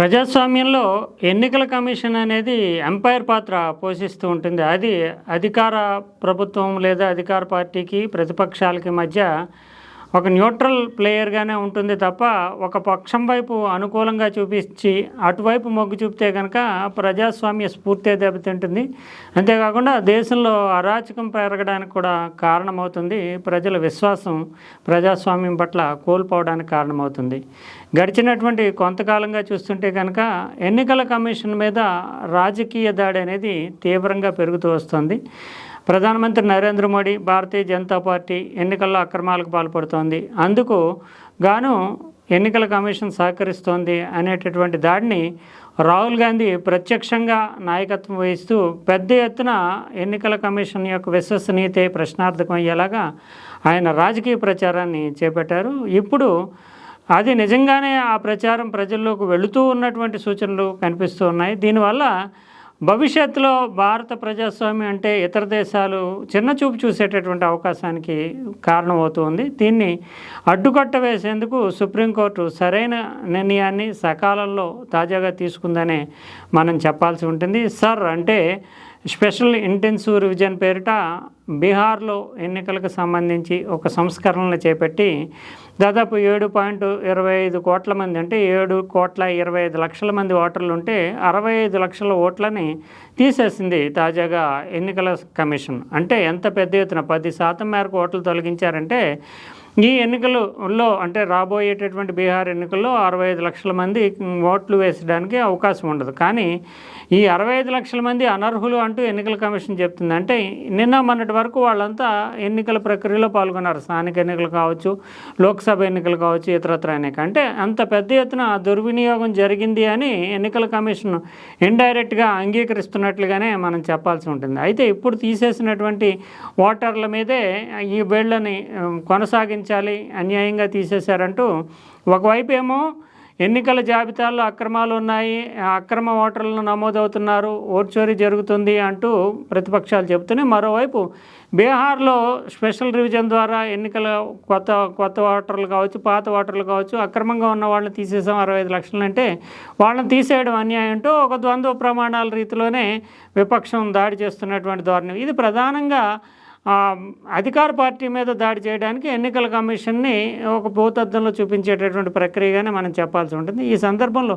ప్రజాస్వామ్యంలో ఎన్నికల కమిషన్ అనేది ఎంపైర్ పాత్ర పోషిస్తూ ఉంటుంది. అది అధికార ప్రభుత్వం లేదా అధికార పార్టీకి ప్రతిపక్షాలకి మధ్య ఒక న్యూట్రల్ ప్లేయర్గానే ఉంటుంది తప్ప ఒక పక్షం వైపు అనుకూలంగా చూపించి అటువైపు మొగ్గు చూపితే కనుక ప్రజాస్వామ్య స్ఫూర్తి దెబ్బతింటుంది. అంతేకాకుండా దేశంలో అరాచకం పెరగడానికి కూడా కారణమవుతుంది. ప్రజల విశ్వాసం ప్రజాస్వామ్యం పట్ల కోల్పోవడానికి కారణమవుతుంది. గడిచినటువంటి కొంతకాలంగా చూస్తుంటే కనుక ఎన్నికల కమిషన్ మీద రాజకీయ దాడి అనేది తీవ్రంగా పెరుగుతూ వస్తుంది. ప్రధానమంత్రి నరేంద్ర మోడీ భారతీయ జనతా పార్టీ ఎన్నికల్లో అక్రమాలకు పాల్పడుతోంది. అందుకు గాను ఎన్నికల కమిషన్ సహకరిస్తోంది అనేటటువంటి దాడిని రాహుల్ గాంధీ ప్రత్యక్షంగా నాయకత్వం వహిస్తూ పెద్ద ఎత్తున ఎన్నికల కమిషన్ యొక్క విశ్వసనీయత ప్రశ్నార్థకం అయ్యేలాగా ఆయన రాజకీయ ప్రచారాన్ని చేపట్టారు. ఇప్పుడు అది నిజంగానే ఆ ప్రచారం ప్రజల్లోకి వెళుతూ ఉన్నటువంటి సూచనలు కనిపిస్తూ ఉన్నాయి. దీనివల్ల భవిష్యత్తులో భారత ప్రజాస్వామ్యం అంటే ఇతర దేశాలు చిన్న చూపు చూసేటటువంటి అవకాశానికి కారణమవుతుంది దీన్ని అడ్డుకట్ట వేసేందుకు సుప్రీంకోర్టు సరైన నిర్ణయాన్ని సకాలంలో తాజాగా తీసుకుందనే మనం చెప్పాల్సి ఉంటుంది. సార్ అంటే స్పెషల్ ఇంటెన్సివ్ రివిజన్ పేరిట బీహార్లో ఎన్నికలకు సంబంధించి ఒక సంస్కరణలు చేపట్టి దాదాపు ఏడు పాయింట్ ఇరవై ఐదు కోట్ల మంది అంటే ఏడు కోట్ల ఇరవై ఐదు లక్షల మంది ఓటర్లు ఉంటే అరవై ఐదు లక్షల ఓట్లని తీసేసింది తాజాగా ఎన్నికల కమిషన్. అంటే ఎంత పెద్ద ఎత్తున పది శాతం మేరకు ఓట్లు తొలగించారంటే ఈ ఎన్నికలలో అంటే రాబోయేటటువంటి బీహార్ ఎన్నికల్లో అరవై ఐదు లక్షల మంది ఓట్లు వేసడానికి అవకాశం ఉండదు. కానీ ఈ అరవై ఐదు లక్షల మంది అనర్హులు అంటూ ఎన్నికల కమిషన్ చెప్తుంది అంటే నిన్న మొన్నటి వరకు వాళ్ళంతా ఎన్నికల ప్రక్రియలో పాల్గొన్నారు. స్థానిక ఎన్నికలు కావచ్చు లోక్సభ ఎన్నికలు కావచ్చు ఇతరత్ర ఎన్నిక అంటే అంత పెద్ద ఎత్తున దుర్వినియోగం జరిగింది అని ఎన్నికల కమిషన్ ఇండైరెక్ట్గా అంగీకరిస్తున్నట్లుగానే మనం చెప్పాల్సి ఉంటుంది. అయితే ఇప్పుడు తీసేసినటువంటి ఓటర్ల మీదే ఈ వేళ్ళని కొనసాగింది కొనసాగించాలి అన్యాయంగా తీసేశారంటూ ఒకవైపు ఏమో ఎన్నికల జాబితాల్లో అక్రమాలు ఉన్నాయి అక్రమ ఓటర్లను నమోదవుతున్నారు ఓటు చోరీ జరుగుతుంది అంటూ ప్రతిపక్షాలు చెబుతున్నాయి. మరోవైపు బీహార్లో స్పెషల్ రివిజన్ ద్వారా ఎన్నికల కొత్త కొత్త ఓటర్లు కావచ్చు పాత ఓటర్లు కావచ్చు అక్రమంగా ఉన్న వాళ్ళని తీసేసాం అరవై ఐదు లక్షలు అంటే వాళ్ళని తీసేయడం అన్యాయం అంటూ ఒక ద్వంద్వ ప్రమాణాల రీతిలోనే విపక్షం దాడి చేస్తున్నటువంటి ధోరణి. ఇది ప్రధానంగా అధికార పార్టీ మీద దాడి చేయడానికి ఎన్నికల కమిషన్ని ఒక భూతద్దంలో చూపించేటటువంటి ప్రక్రియగానే మనం చెప్పాల్సి ఉంటుంది. ఈ సందర్భంలో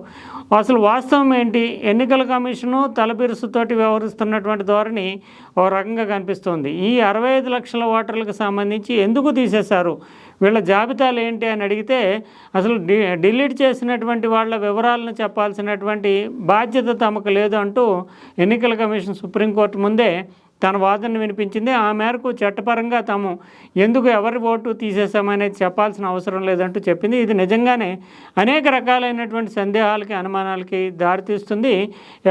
అసలు వాస్తవం ఏంటి? ఎన్నికల కమిషను తలబిరుసుతోటి వ్యవహరిస్తున్నటువంటి ధోరణి ఓ రకంగా కనిపిస్తోంది. ఈ అరవై ఐదు లక్షల ఓటర్లకు సంబంధించి ఎందుకు తీసేశారు? వీళ్ళ జాబితాలు ఏంటి అని అడిగితే అసలు డి డిలీట్ చేసినటువంటి వాళ్ళ వివరాలను చెప్పాల్సినటువంటి బాధ్యత తమకు లేదు అంటూ ఎన్నికల కమిషన్ సుప్రీంకోర్టు ముందే తన వాదనను వినిపించింది. ఆ మేరకు చట్టపరంగా తాము ఎందుకు ఎవరి ఓటు తీసేసామనేది చెప్పాల్సిన అవసరం లేదంటూ చెప్పింది. ఇది నిజంగానే అనేక రకాలైనటువంటి సందేహాలకి అనుమానాలకి దారితీస్తుంది.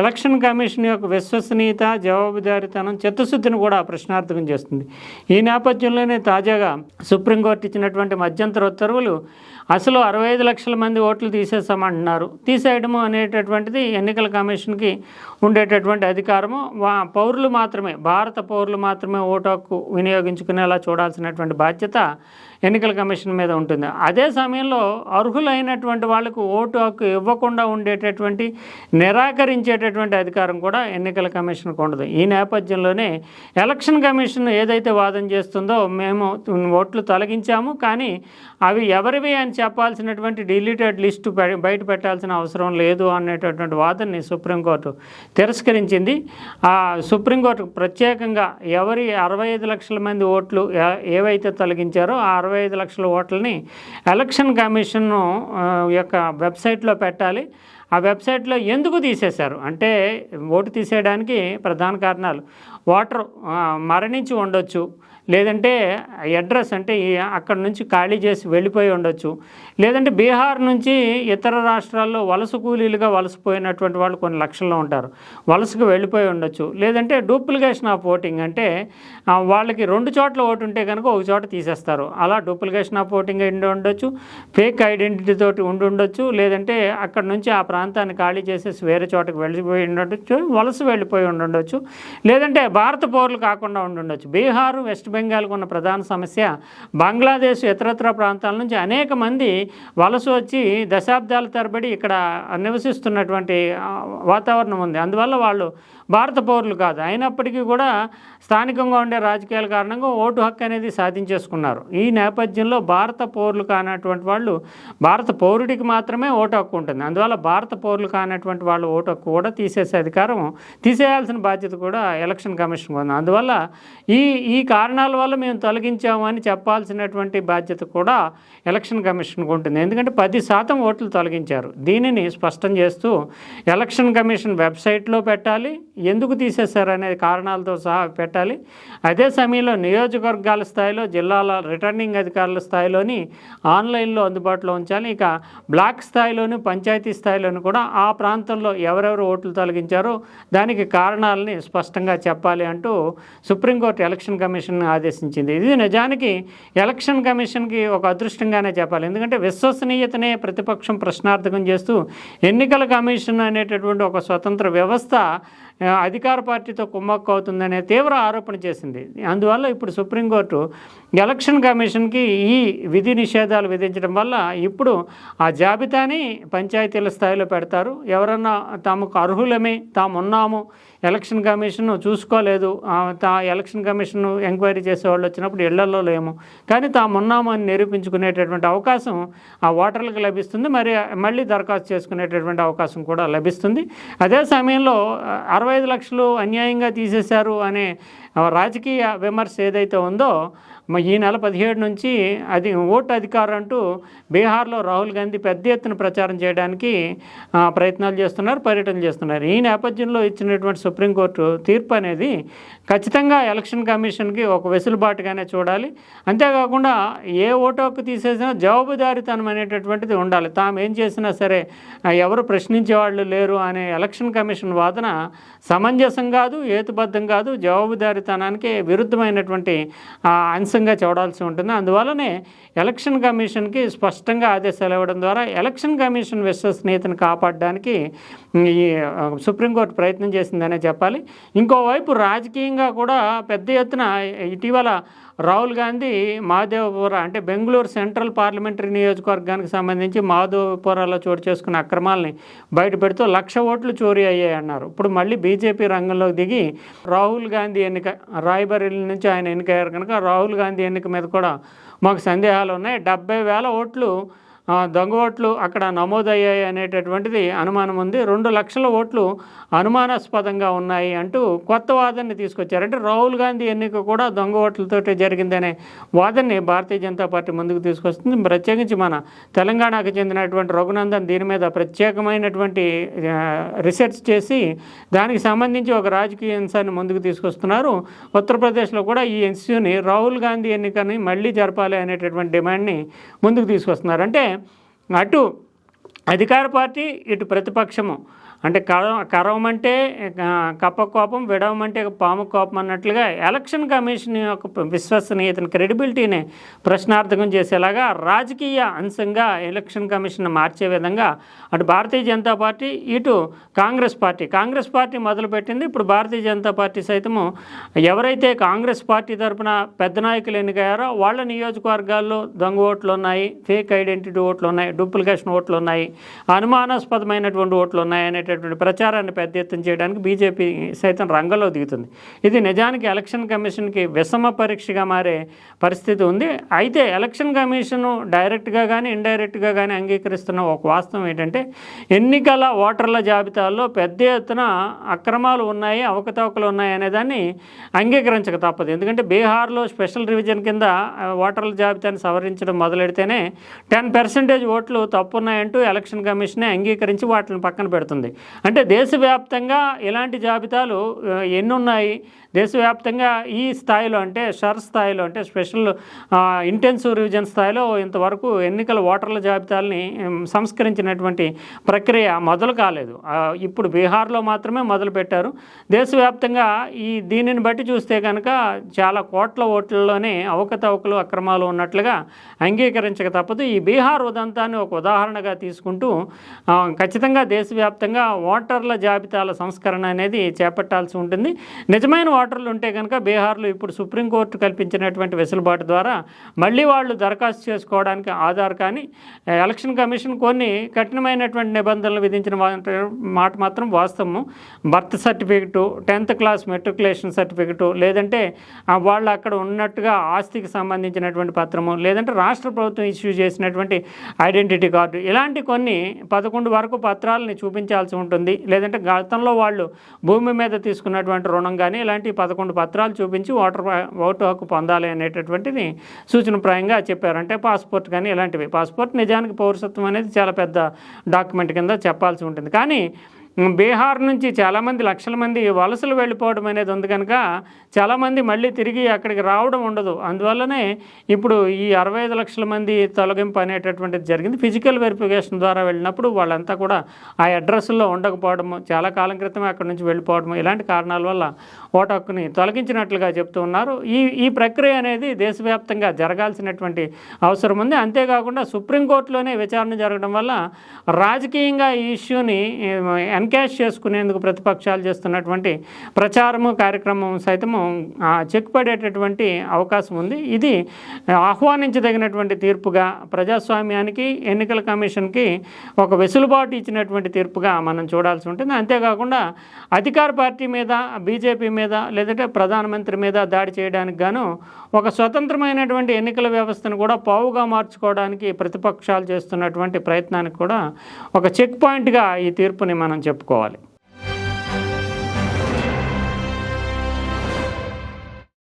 ఎలక్షన్ కమిషన్ యొక్క విశ్వసనీయత జవాబుదారీతనం చిత్తశుద్ధిని కూడా ప్రశ్నార్థకం చేస్తుంది. ఈ నేపథ్యంలోనే తాజాగా సుప్రీంకోర్టు ఇచ్చినటువంటి మధ్యంతర ఉత్తర్వులు అసలు అరవై ఐదు లక్షల మంది ఓట్లు తీసేస్తామంటున్నారు తీసేయడము అనేటటువంటిది ఎన్నికల కమిషన్కి ఉండేటటువంటి అధికారము. వా పౌరులు మాత్రమే భారత భారత పౌరులు మాత్రమే ఓటు హక్కు వినియోగించుకునేలా చూడాల్సినటువంటి బాధ్యత ఎన్నికల కమిషన్ మీద ఉంటుంది. అదే సమయంలో అర్హులైనటువంటి వాళ్ళకు ఓటు హక్కు ఇవ్వకుండా ఉండేటటువంటి నిరాకరించేటటువంటి అధికారం కూడా ఎన్నికల కమిషన్కు ఉండదు. ఈ నేపథ్యంలోనే ఎలక్షన్ కమిషన్ ఏదైతే వాదన చేస్తుందో మేము ఓట్లు తొలగించాము. కానీ అవి ఎవరివి అని చెప్పాల్సినటువంటి డిలీటెడ్ లిస్టు బయట పెట్టాల్సిన అవసరం లేదు అనేటటువంటి వాదనని సుప్రీంకోర్టు తిరస్కరించింది. ఆ సుప్రీంకోర్టు ప్రత్యేకంగా ఎవరి అరవై ఐదు లక్షల మంది ఓట్లు ఏవైతే తొలగించారో ఆ అరవై ఐదు లక్షల ఓట్లని ఎలక్షన్ కమిషన్ యొక్క వెబ్సైట్లో పెట్టాలి. ఆ వెబ్సైట్లో ఎందుకు తీసేశారు? అంటే ఓటు తీసేయడానికి ప్రధాన కారణాలు ఓటరు మరణించి ఉండొచ్చు లేదంటే అడ్రస్ అంటే అక్కడ నుంచి ఖాళీ చేసి వెళ్ళిపోయి ఉండొచ్చు. లేదంటే బీహార్ నుంచి ఇతర రాష్ట్రాల్లో వలస కూలీలుగా వలసపోయినటువంటి వాళ్ళు కొన్ని లక్షల్లో ఉంటారు. వలసకు వెళ్ళిపోయి ఉండొచ్చు. లేదంటే డూప్లికేషన్ ఆఫ్ ఓటింగ్ అంటే వాళ్ళకి రెండు చోట్ల ఓటు ఉంటే కనుక ఒక చోట తీసేస్తారు. అలా డూప్లికేషన్ ఆఫ్ ఓటింగ్ ఉండి ఉండొచ్చు. ఫేక్ ఐడెంటిటీ తోటి ఉండి ఉండొచ్చు. లేదంటే అక్కడ నుంచి ఆ ప్రాంతాన్ని ఖాళీ చేసేసి వేరే చోటకి వెళ్ళిపోయి ఉండొచ్చు. వలస వెళ్ళిపోయి ఉండొచ్చు. లేదంటే భారత పౌరులు కాకుండా ఉండుండొచ్చు బీహార్ వెస్ట్ బెంగాల్కు ఉన్న ప్రధాన సమస్య బంగ్లాదేశ్ ఇతరత్ర ప్రాంతాల నుంచి అనేక మంది వలస వచ్చి దశాబ్దాల తరబడి ఇక్కడ నివసిస్తున్నటువంటి వాతావరణం ఉంది. అందువల్ల వాళ్ళు భారత పౌరులు కాదు. అయినప్పటికీ కూడా స్థానికంగా ఉండే రాజకీయాల కారణంగా ఓటు హక్కు అనేది సాధించేసుకున్నారు. ఈ నేపథ్యంలో భారత పౌరులు కానటువంటి వాళ్ళు భారత పౌరుడికి మాత్రమే ఓటు హక్కు ఉంటుంది. అందువల్ల భారత పౌరులు కానటువంటి వాళ్ళు ఓటు హక్కు కూడా తీసేసే అధికారం తీసేయాల్సిన బాధ్యత కూడా ఎలక్షన్ కమిషన్ ఉంది. అందువల్ల ఈ ఈ కారణం వల్ల మేము తొలగించాము అని చెప్పాల్సినటువంటి బాధ్యత కూడా ఎలక్షన్ కమిషన్కు ఉంటుంది. ఎందుకంటే పది శాతం ఓట్లు తొలగించారు. దీనిని స్పష్టం చేస్తూ ఎలక్షన్ కమిషన్ వెబ్సైట్లో పెట్టాలి ఎందుకు తీసేశారు అనే కారణాలతో సహా పెట్టాలి. అదే సమయంలో నియోజకవర్గాల స్థాయిలో జిల్లాల రిటర్నింగ్ అధికారుల స్థాయిలోని ఆన్లైన్లో అందుబాటులో ఉంచాలి. ఇక బ్లాక్ స్థాయిలోను పంచాయతీ స్థాయిలోను కూడా ఆ ప్రాంతంలో ఎవరెవరు ఓట్లు తొలగించారో దానికి కారణాలని స్పష్టంగా చెప్పాలి అంటూ సుప్రీంకోర్టు ఎలక్షన్ కమిషన్ ఆదేశించింది. ఇది నిజానికి ఎలక్షన్ కమిషన్కి ఒక అదృష్టంగానే చెప్పాలి. ఎందుకంటే విశ్వసనీయతనే ప్రతిపక్షం ప్రశ్నార్థకం చేస్తూ ఎన్నికల కమిషన్ అనేటటువంటి ఒక స్వతంత్ర వ్యవస్థ అధికార పార్టీతో కుమ్మక్కు అవుతుందనే తీవ్ర ఆరోపణ చేసింది. అందువల్ల ఇప్పుడు సుప్రీంకోర్టు ఎలక్షన్ కమిషన్కి ఈ విధి నిషేధాలు విధించడం వల్ల ఇప్పుడు ఆ జాబితాని పంచాయతీల స్థాయిలో పెడతారు. ఎవరన్నా తమకు అర్హులమే తాము ఉన్నాము ఎలక్షన్ కమిషన్ చూసుకోలేదు. ఆ, తా ఎలక్షన్ కమిషన్ ఎంక్వైరీ చేసేవాళ్ళు వచ్చినప్పుడు ఇళ్ళలో లేము. కానీ తాము అని నిరూపించుకునేటటువంటి అవకాశం ఆ ఓటర్లకు లభిస్తుంది. మరి మళ్ళీ దరఖాస్తు చేసుకునేటటువంటి అవకాశం కూడా లభిస్తుంది. అదే సమయంలో అరవై ఐదు లక్షలు అన్యాయంగా తీసేశారు అనే రాజకీయ విమర్శ ఏదైతే ఉందో ఈ నెల పదిహేడు నుంచి అది ఓటు అధికారం అంటూ బీహార్లో రాహుల్ గాంధీ పెద్ద ఎత్తున ప్రచారం చేయడానికి ప్రయత్నాలు చేస్తున్నారు పర్యటనలు చేస్తున్నారు. ఈ నేపథ్యంలో ఇచ్చినటువంటి సుప్రీంకోర్టు తీర్పు అనేది ఖచ్చితంగా ఎలక్షన్ కమిషన్కి ఒక వెసులుబాటుగానే చూడాలి. అంతేకాకుండా ఏ ఓటు హక్కు తీసేసినా జవాబుదారీతనం అనేటటువంటిది ఉండాలి. తాము ఏం చేసినా సరే ఎవరు ప్రశ్నించే వాళ్ళు లేరు అనే ఎలక్షన్ కమిషన్ వాదన సమంజసం కాదు హేతుబద్ధం కాదు. జవాబుదారీతనానికి విరుద్ధమైనటువంటి ఆ, అంశంగా చూడాల్సి ఉంటుంది. అందువల్లనే ఎలక్షన్ కమిషన్కి స్పష్టంగా ఆదేశాలు ఇవ్వడం ద్వారా ఎలక్షన్ కమిషన్ విశ్వసనీయతను కాపాడడానికి ఈ సుప్రీంకోర్టు ప్రయత్నం చేసిందనే చెప్పాలి. ఇంకోవైపు రాజకీయంగా కూడా పెద్ద ఎత్తున ఇటీవల రాహుల్ గాంధీ మాధవపుర అంటే బెంగళూరు సెంట్రల్ పార్లమెంటరీ నియోజకవర్గానికి సంబంధించి మాధవపురాలో చోటు చేసుకున్న అక్రమాలని బయటపెడుతూ లక్ష ఓట్లు చోరీ అయ్యాయి అన్నారు ఇప్పుడు మళ్ళీ బీజేపీ రంగంలోకి దిగి రాహుల్ గాంధీ ఎన్నిక రాయ్బరేలీ నుంచి ఆయన ఎన్నికయ్యారు కనుక రాహుల్ గాంధీ ఎన్నిక మీద కూడా మాకు సందేహాలు ఉన్నాయి. డెబ్బై వేల ఓట్లు దొంగ ఓట్లు అక్కడ నమోదయ్యాయి అనేటటువంటిది అనుమానం ఉంది. రెండు లక్షల ఓట్లు అనుమానాస్పదంగా ఉన్నాయి అంటూ కొత్త వాదనని తీసుకొచ్చారు. అంటే రాహుల్ గాంధీ ఎన్నిక కూడా దొంగ ఓట్లతో జరిగిందనే వాదనని భారతీయ జనతా పార్టీ ముందుకు తీసుకొస్తుంది. ప్రత్యేకించి మన తెలంగాణకు చెందినటువంటి రఘునందన్ దీని మీద ప్రత్యేకమైనటువంటి రీసెర్చ్ చేసి దానికి సంబంధించి ఒక రాజకీయ అంశాన్ని ముందుకు తీసుకొస్తున్నారు. ఉత్తరప్రదేశ్లో కూడా ఈ ఇష్యూని రాహుల్ గాంధీ ఎన్నికని మళ్ళీ జరపాలి అనేటటువంటి డిమాండ్ని ముందుకు తీసుకొస్తున్నారు. అంటే అటు అధికార పార్టీ ఇటు ప్రతిపక్షము. అంటే కర కరవమంటే ఆ, కప్ప కోపం విడవమంటే పాము కోపం అన్నట్లుగా ఎలక్షన్ కమిషన్ యొక్క విశ్వసనీయతను క్రెడిబిలిటీని ప్రశ్నార్థకం చేసేలాగా రాజకీయ అంశంగా ఎలక్షన్ కమిషన్ మార్చే విధంగా అటు భారతీయ జనతా పార్టీ ఇటు కాంగ్రెస్ పార్టీ. కాంగ్రెస్ పార్టీ మొదలుపెట్టింది ఇప్పుడు భారతీయ జనతా పార్టీ సైతము. ఎవరైతే కాంగ్రెస్ పార్టీ తరపున పెద్ద నాయకులు ఎన్నికయ్యారో వాళ్ళ నియోజకవర్గాల్లో దొంగ ఓట్లు ఉన్నాయి ఫేక్ ఐడెంటిటీ ఓట్లు ఉన్నాయి డూప్లికేషన్ ఓట్లు ఉన్నాయి అనుమానాస్పదమైనటువంటి ఓట్లు ఉన్నాయి అనేటటువంటి ప్రచారాన్ని పెద్ద ఎత్తున చేయడానికి బీజేపీ సైతం రంగంలో దిగుతుంది. ఇది నిజానికి ఎలక్షన్ కమిషన్కి విషమ పరీక్షగా మారే పరిస్థితి ఉంది. అయితే ఎలక్షన్ కమిషన్ డైరెక్ట్గా కానీ ఇండైరెక్ట్గా కానీ అంగీకరిస్తున్న ఒక వాస్తవం ఏంటంటే ఎన్నికల ఓటర్ల జాబితాల్లో పెద్ద ఎత్తున అక్రమాలు ఉన్నాయి అవకతవకలు ఉన్నాయి అనేదాన్ని అంగీకరించక తప్పదు. ఎందుకంటే బీహార్లో స్పెషల్ రివిజన్ కింద ఓటర్ల జాబితాను సవరించడం మొదలెడితేనే టెన్ పర్సెంటేజ్ ఓట్లు తప్పు ఉన్నాయంటూ ఎలక్షన్ కమిషనే అంగీకరించి వాటిని పక్కన పెడుతుంది. అంటే దేశవ్యాప్తంగా ఇలాంటి జాబితాలు ఎన్నున్నాయి? ఎన్ని ఉన్నాయి దేశవ్యాప్తంగా ఈ స్థాయిలో అంటే షర్ స్థాయిలో అంటే స్పెషల్ ఇంటెన్సివ్ రివిజన్ స్థాయిలో ఇంతవరకు ఎన్నికల ఓటర్ల జాబితాలని సంస్కరించినటువంటి ప్రక్రియ మొదలు కాలేదు. ఇప్పుడు బీహార్లో మాత్రమే మొదలు పెట్టారు. దేశవ్యాప్తంగా ఈ దీనిని బట్టి చూస్తే కనుక చాలా కోట్ల ఓట్లలోనే అవకతవకలు అక్రమాలు ఉన్నట్లుగా అంగీకరించక తప్పదు. ఈ బీహార్ ఉదంతాన్ని ఒక ఉదాహరణగా తీసుకుంటూ ఖచ్చితంగా దేశవ్యాప్తంగా ఓటర్ల జాబితాల సంస్కరణ అనేది చేపట్టాల్సి ఉంటుంది. నిజమైన వాటర్లు ఉంటే కనుక బీహార్లో ఇప్పుడు సుప్రీంకోర్టు కల్పించినటువంటి వెసులుబాటు ద్వారా మళ్ళీ వాళ్ళు దరఖాస్తు చేసుకోవడానికి ఆధార్ కానీ ఎలక్షన్ కమిషన్ కొన్ని కఠినమైనటువంటి నిబంధనలు విధించిన మాట మాత్రం వాస్తవము. Birth certificate tenth class matriculation certificate లేదంటే వాళ్ళు అక్కడ ఉన్నట్టుగా ఆస్తికి సంబంధించినటువంటి పత్రము లేదంటే రాష్ట్ర ప్రభుత్వం ఇష్యూ చేసినటువంటి ఐడెంటిటీ కార్డు ఇలాంటి కొన్ని పదకొండు వరకు పత్రాలని చూపించాల్సి ఉంటుంది. లేదంటే గతంలో వాళ్ళు భూమి మీద తీసుకున్నటువంటి రుణం కానీ ఇలాంటి పదకొండు పత్రాలు చూపించి ఓటర్ ఓటు హక్కు పొందాలి అనేటటువంటిది సూచనప్రాయంగా చెప్పారు. అంటే పాస్పోర్ట్ కానీ ఇలాంటివి. పాస్పోర్ట్ నిజానికి పౌరసత్వం అనేది చాలా పెద్ద డాక్యుమెంట్ కింద చెప్పాల్సి ఉంటుంది. కానీ బీహార్ నుంచి చాలామంది లక్షల మంది వలసలు వెళ్ళిపోవడం అనేది ఉంది కనుక చాలామంది మళ్ళీ తిరిగి అక్కడికి రావడం ఉండదు. అందువల్లనే ఇప్పుడు ఈ అరవై ఐదు లక్షల మంది తొలగింపు అనేటటువంటిది జరిగింది. ఫిజికల్ వెరిఫికేషన్ ద్వారా వెళ్ళినప్పుడు వాళ్ళంతా కూడా ఆ అడ్రస్లో ఉండకపోవడము చాలా కాలం క్రితమే అక్కడి నుంచి వెళ్ళిపోవడము ఇలాంటి కారణాల వల్ల ఓటు హక్కుని తొలగించినట్లుగా చెప్తూ ఉన్నారు. ఈ ఈ ప్రక్రియ అనేది దేశవ్యాప్తంగా జరగాల్సినటువంటి అవసరం ఉంది. అంతేకాకుండా సుప్రీంకోర్టులోనే విచారణ జరగడం వల్ల రాజకీయంగా ఈ ఇష్యూని ఎన్కాష్ చేసుకునేందుకు ప్రతిపక్షాలు చేస్తున్నటువంటి ప్రచారము కార్యక్రమం సైతము ఆ, చెక్ పడేటటువంటి అవకాశం ఉంది. ఇది ఆహ్వానించదగినటువంటి తీర్పుగా ప్రజాస్వామ్యానికి ఎన్నికల కమిషన్కి ఒక వెసులుబాటు ఇచ్చినటువంటి తీర్పుగా మనం చూడాల్సి ఉంటుంది. అంతేకాకుండా అధికార పార్టీ మీద బీజేపీ మీద లేదంటే ప్రధానమంత్రి మీద దాడి చేయడానికి గాను ఒక స్వతంత్రమైనటువంటి ఎన్నికల వ్యవస్థను కూడా పావుగా మార్చుకోవడానికి ప్రతిపక్షాలు చేస్తున్నటువంటి ప్రయత్నానికి కూడా ఒక చెక్ పాయింట్గా ఈ తీర్పుని మనం చెప్పుకోవాలి.